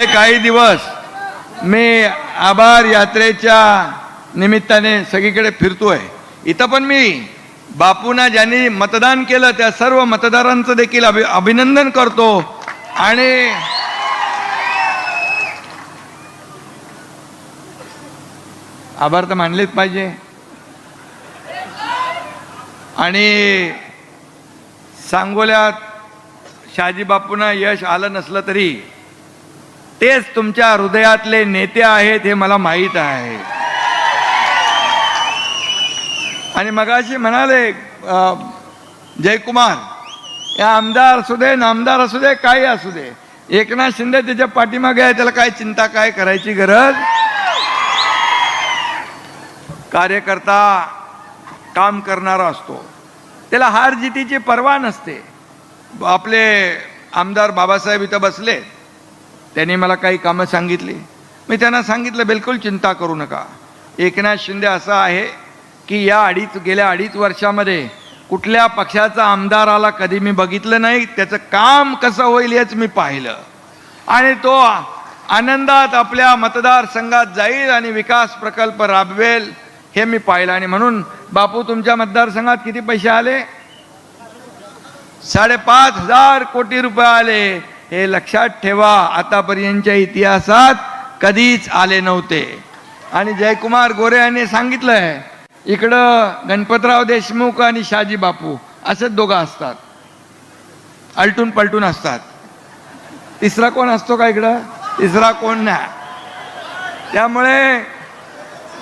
काही दिवस मी आभार यात्रेच्या निमित्ताने सगळीकडे फिरतोय. इथं पण मी बापूंना ज्यांनी मतदान केलं त्या सर्व मतदारांचं देखील अभि अभिनंदन करतो. आणि आभार तर मानलेच पाहिजे. आणि सांगोल्यात शहाजी बापूंना यश आलं नसलं तरी तेच तुमच्या हृदयातले नेते आहेत हे मला माहीत आहे. आणि मगाशी म्हणाले जयकुमार या आमदार असू दे नामदार असू दे काही असू दे. एकनाथ शिंदे त्याच्या पाठीमागे आहे त्याला काय चिंता काय करायची गरज? कार्यकर्ता काम करणारा असतो. त्याला हार जितीची पर्वा नसते. आपले आमदार बाबासाहेब इथं बसले त्यांनी मला काही कामं सांगितली. मी त्यांना सांगितलं बिलकुल चिंता करू नका. एकनाथ शिंदे असं आहे की या अडीच गेल्या अडीच वर्षामध्ये कुठल्या पक्षाचा आमदार आला कधी मी बघितलं नाही त्याचं काम कसं होईल हेच मी पाहिलं. आणि तो आनंदात आपल्या मतदारसंघात जाईल आणि विकास प्रकल्प राबवेल हे मी पाहिलं. आणि म्हणून बापू तुमच्या मतदारसंघात किती पैसे आले? साडेपाच हजार कोटी रुपये आले. हे लक्षात ठेवा आतापर्यंतच्या इतिहासात कधीच आले नव्हते. आणि जयकुमार गोरे यांनी सांगितलंय इकडं गणपतराव देशमुख आणि शाजी बापू असेच दोघं असतात. अलटून पलटून असतात. तिसरा कोण असतो का इकडं? तिसरा कोण नाही. त्यामुळे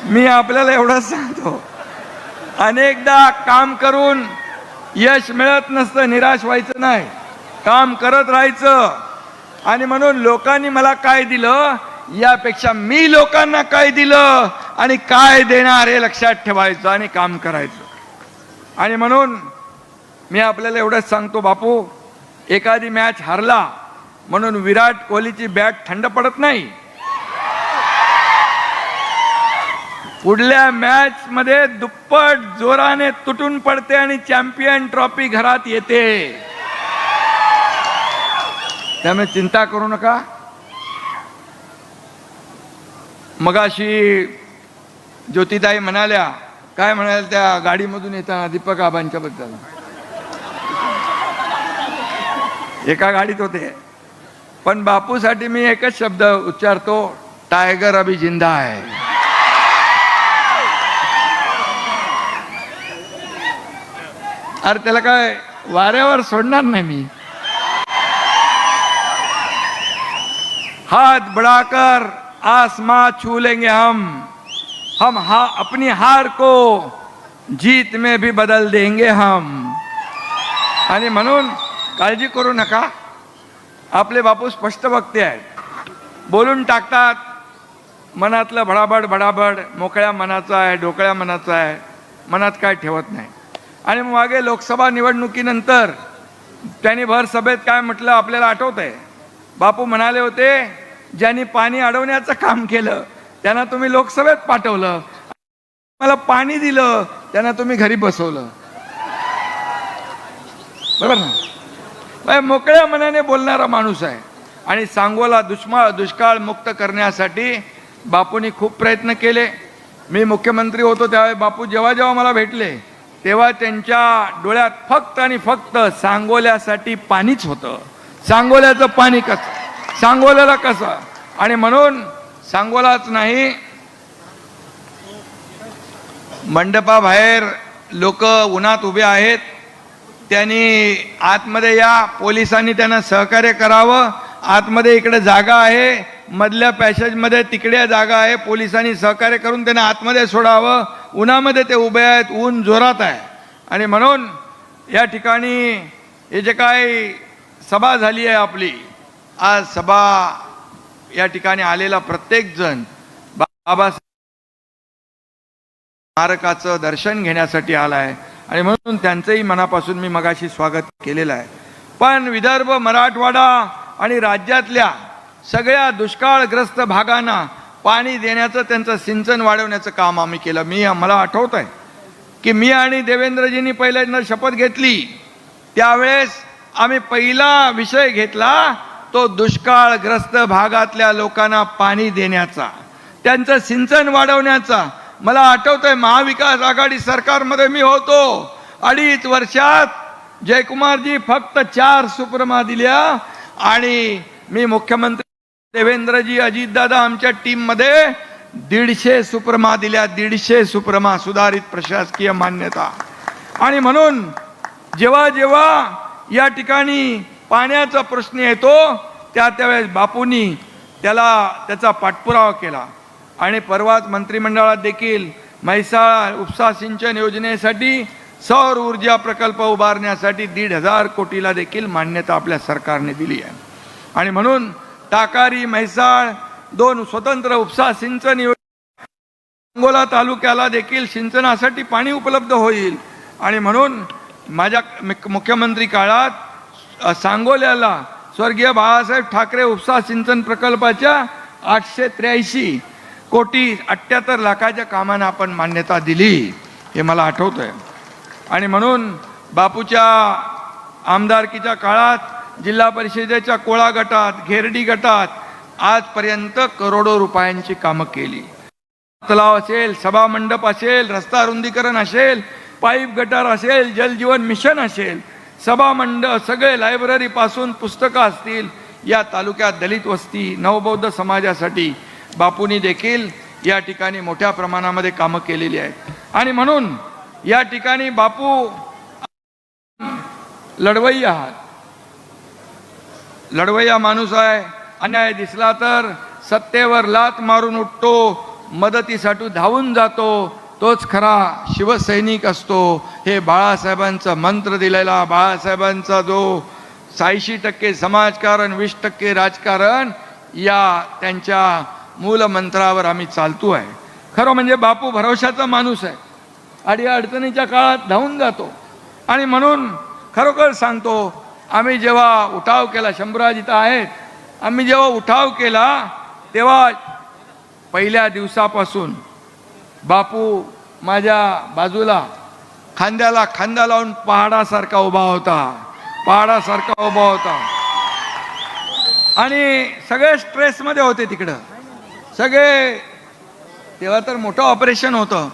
मी आपल्याला एवढंच सांगतो. अनेकदा काम करून यश मिळत नसतं निराश व्हायचं नाही. काम करत राहायचं. आणि म्हणून लोकांनी मला काय दिलं? यापेक्षा मी लोकांना काय दिलं? आणि काय देणार हे लक्षात ठेवायचं आणि काम करायचं. आणि म्हणून मी आपल्याला एवढंच सांगतो बापू एखादी मॅच हरला म्हणून विराट कोहलीची बॅट थंड पडत नाही. पुढल्या मॅच मध्ये दुप्पट जोराने तुटून पडते आणि चॅम्पियन ट्रॉफी घरात येते. त्यामुळे चिंता करू नका. मगाशी ज्योतिताई म्हणाल्या काय म्हणाल्या त्या गाडीमधून येताना दीपक आबांच्या बद्दल? एका गाडीत होते. पण बापूसाठी मी एकच शब्द उच्चारतो टायगर अभी जिंदा आहे अरे त्याला काय वाऱ्यावर सोडणार नाही मी. हाथ बढ़ाकर आसमां छू लेंगे हम। हम हा अपनी हार को जीत में भी बदल देंगे हम। आणि म्हणून काळजी करू नका। आपले बापू स्पष्ट वक्ते आहेत। बोलून टाकतात मनातलं भडाबड भडाबड मोकळ्या मनाचं आहे ढोकळ्या मनाचं आहे मनात काय ठेवत नाही. आणि मग मागे लोकसभा निवडणुकीनंतर त्यांनी भर सभेत काय म्हटलं आपल्याला आठवत आहे बापू म्हणाले होते ज्यांनी पाणी अडवण्याचं काम केलं त्यांना तुम्ही लोकसभेत पाठवलं. मला पाणी दिलं त्यांना तुम्ही घरी बसवलं. बरोबर ना? म्हणजे मोकळ्या मनाने बोलणारा माणूस आहे. आणि सांगोला दुष्मा दुष्काळ मुक्त करण्यासाठी बापूंनी खूप प्रयत्न केले. मी मुख्यमंत्री होतो त्यावेळी बापू जेव्हा जेव्हा मला भेटले तेव्हा त्यांच्या डोळ्यात फक्त आणि फक्त सांगोल्यासाठी पाणीच होतं. सांगोल्याचं पाणी कसं? सांगोल्याला कसं? आणि म्हणून सांगोलाच नाही मंडपाबाहेर लोक उन्हात उभे आहेत. त्यांनी आतमध्ये या पोलिसांनी त्यांना सहकार्य करावं. आतमध्ये इकडे जागा आहे मधल्या पॅसेजमध्ये तिकडे जागा आहे. पोलिसांनी सहकार्य करून त्यांना आतमध्ये सोडावं. उन्हामध्ये ते उभे आहेत ऊन जोरात आहे. आणि म्हणून या ठिकाणी हे जे काय सभा झाली आहे आपली आज सभा या ठिकाणी आलेला प्रत्येक जण बाबासाहेब स्मारकाचं दर्शन घेण्यासाठी आलाय. आणि म्हणून त्यांचंही मनापासून मी मगाशी स्वागत केलेलं आहे. पण विदर्भ मराठवाडा आणि राज्यातल्या सगळ्या दुष्काळग्रस्त भागांना पाणी देण्याचं त्यांचं सिंचन वाढवण्याचं काम आम्ही केलं. मी मला आठवत आहे की मी आणि देवेंद्रजींनी पहिल्यांदा शपथ घेतली. त्यावेळेस आम्ही पहिला विषय घेतला तो दुष्काळग्रस्त भागातल्या लोकांना पाणी देण्याचा त्यांचं सिंचन वाढवण्याचा. मला आठवतंय महाविकास आघाडी सरकारमध्ये मी होतो. अडीच वर्षात जयकुमारजी फक्त चार सुप्रमा दिल्या आणि मी मुख्यमंत्री देवेंद्रजी अजितदादा आमच्या टीममध्ये दीडशे सुप्रमा दिल्या. दीडशे सुप्रमा सुधारित प्रशासकीय मान्यता. आणि म्हणून जेव्हा जेव्हा या ठिकाणी पाण्याचा प्रश्न येतो त्या त्यावेळेस बापूंनी त्याला त्याचा पाठपुरावा केला. आणि परवाच मंत्रिमंडळात देखील म्हैसाळ उपसा सिंचन योजनेसाठी सौर ऊर्जा प्रकल्प उभारण्यासाठी दीड हजार कोटीला देखील मान्यता आपल्या सरकारने दिली आहे. आणि म्हणून टाकारी म्हैसाळ दोन स्वतंत्र उपसा सिंचन योजना अंगोला तालुक्याला देखील सिंचनासाठी पाणी उपलब्ध होईल. आणि म्हणून माझ्या मुख्यमंत्री काळात सांगोल्याला स्वर्गीय बाळासाहेब ठाकरे उपसा सिंचन प्रकल्पाच्या आठशे त्र्याऐंशी कोटी अठ्ठ्याहत्तर लाखाच्या कामांना आपण मान्यता दिली हे मला आठवत आहे आणि म्हणून बापूच्या आमदारकीच्या काळात जिल्हा परिषदेच्या कोळा गटात घेरडी गटात आजपर्यंत करोडो रुपयांची कामं केली. तलाव असेल सभामंडप असेल रस्ता रुंदीकरण असेल पाईप गटार असेल जलजीवन मिशन असेल सभामंडळ सगळे लायब्ररीपासून पुस्तकं असतील या तालुक्यात दलित वस्ती नवबौद्ध समाजासाठी बापूंनी देखील या ठिकाणी मोठ्या प्रमाणामध्ये कामं केलेली आहेत. आणि म्हणून या ठिकाणी बापू लढवई आहात. लढवय्या माणूस आहे. अन्याय दिसला तर सत्तेवर लात मारून उठतो मदतीसाठी धावून जातो तोच खरा शिवसैनिक असतो. हे बाळासाहेबांचा मंत्र दिलेला बाळासाहेबांचा जो साऐंशी टक्के समाजकारण वीस टक्के राजकारण या त्यांच्या मूलमंत्रावर आम्ही चालतो आहे. खरं म्हणजे बापू भरवशाचा माणूस आहे. आणि अडचणीच्या काळात धावून जातो. आणि म्हणून खरोखर सांगतो आम्ही जेव्हा उठाव केला शंभूराज इथं आहेत आम्ही जेव्हा उठाव केला तेव्हा पहिल्या दिवसापासून बापू माझ्या बाजूला खांद्याला खांदा लावून पहाडासारखा उभा होता. पहाडासारखा उभा होता. आणि सगळे स्ट्रेसमध्ये होते तिकडं. सगळे तेव्हा तर मोठं ऑपरेशन होतं.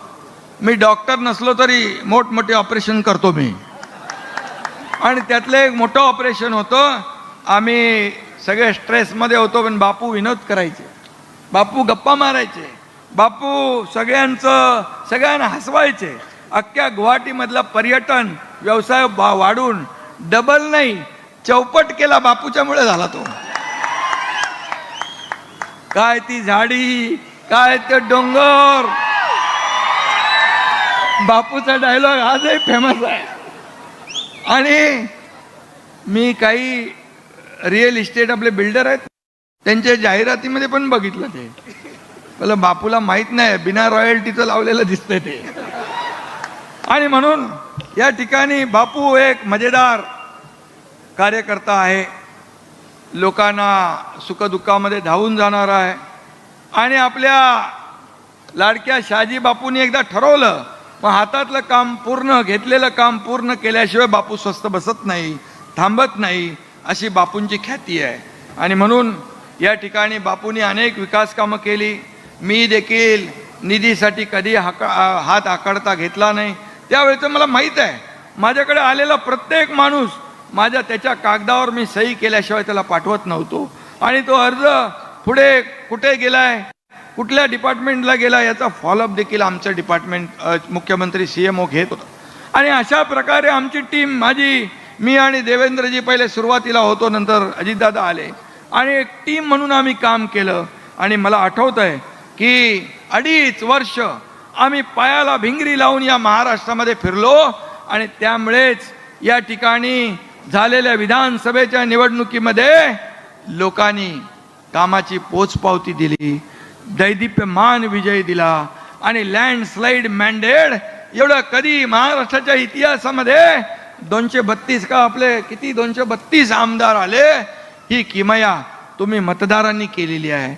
मी डॉक्टर नसलो तरी मोठमोठे ऑपरेशन करतो मी. आणि त्यातलं एक मोठं ऑपरेशन होतं. आम्ही सगळे स्ट्रेसमध्ये होतो पण बापू विनोद करायचे. बापू गप्पा मारायचे. बापू सगळ्यांचं सगळ्यांना हसवायचे. अख्ख्या गुवाहाटीमधला पर्यटन व्यवसाय बा वाढून डबल नाही चौपट केला बापूच्यामुळे झाला तो. काय ती झाडी काय ते डोंगर. बापूचा डायलॉग आजही फेमस आहे. आणि मी काही रिअल इस्टेट आपले बिल्डर आहेत त्यांच्या जाहिरातीमध्ये पण बघितलं ते. मला बापूला माहीत नाही बिना रॉयल्टीचं लावलेलं दिसतंय ते. आणि म्हणून या ठिकाणी बापू एक मजेदार कार्यकर्ता आहे. लोकांना सुखदुःखामध्ये धावून जाणार आहे. आणि आपल्या लाडक्या शहाजी बापूंनी एकदा ठरवलं मग हातातलं काम पूर्ण घेतलेलं काम पूर्ण केल्याशिवाय बापू स्वस्त बसत नाही थांबत नाही अशी बापूंची ख्याती आहे. आणि म्हणून या ठिकाणी बापूंनी अनेक विकास कामं केली. मी देखील निधीसाठी कधी हाका हात आकडता घेतला नाही. त्यावेळेचं मला माहीत आहे माझ्याकडे आलेला प्रत्येक माणूस माझ्या त्याच्या कागदावर मी सही केल्याशिवाय त्याला पाठवत नव्हतो. आणि तो अर्ज पुढे कुठे गेलाय कुठल्या डिपार्टमेंटला गेला याचा फॉलोअप देखील आमचं डिपार्टमेंट मुख्यमंत्री सी एम ओ घेत होता. आणि अशा प्रकारे आमची टीम माझी मी आणि देवेंद्रजी पहिले सुरुवातीला होतो नंतर अजितदादा आले. आणि एक टीम म्हणून आम्ही काम केलं. आणि मला आठवत आहे की अडीच वर्ष आम्ही पायाला भिंगरी लावून या महाराष्ट्रामध्ये फिरलो आणि त्यामुळेच या ठिकाणी झालेल्या विधानसभेच्या निवडणुकीमध्ये लोकांनी कामाची पोचपावती दिली दैदिप्यमान विजय दिला आणि लँडस्लाईड मॅन्डेड एवढं कधी महाराष्ट्राच्या इतिहासामध्ये दोनशे बत्तीस का आपले किती दोनशे बत्तीस आमदार आले ही किमया तुम्ही मतदारांनी केलेली आहे.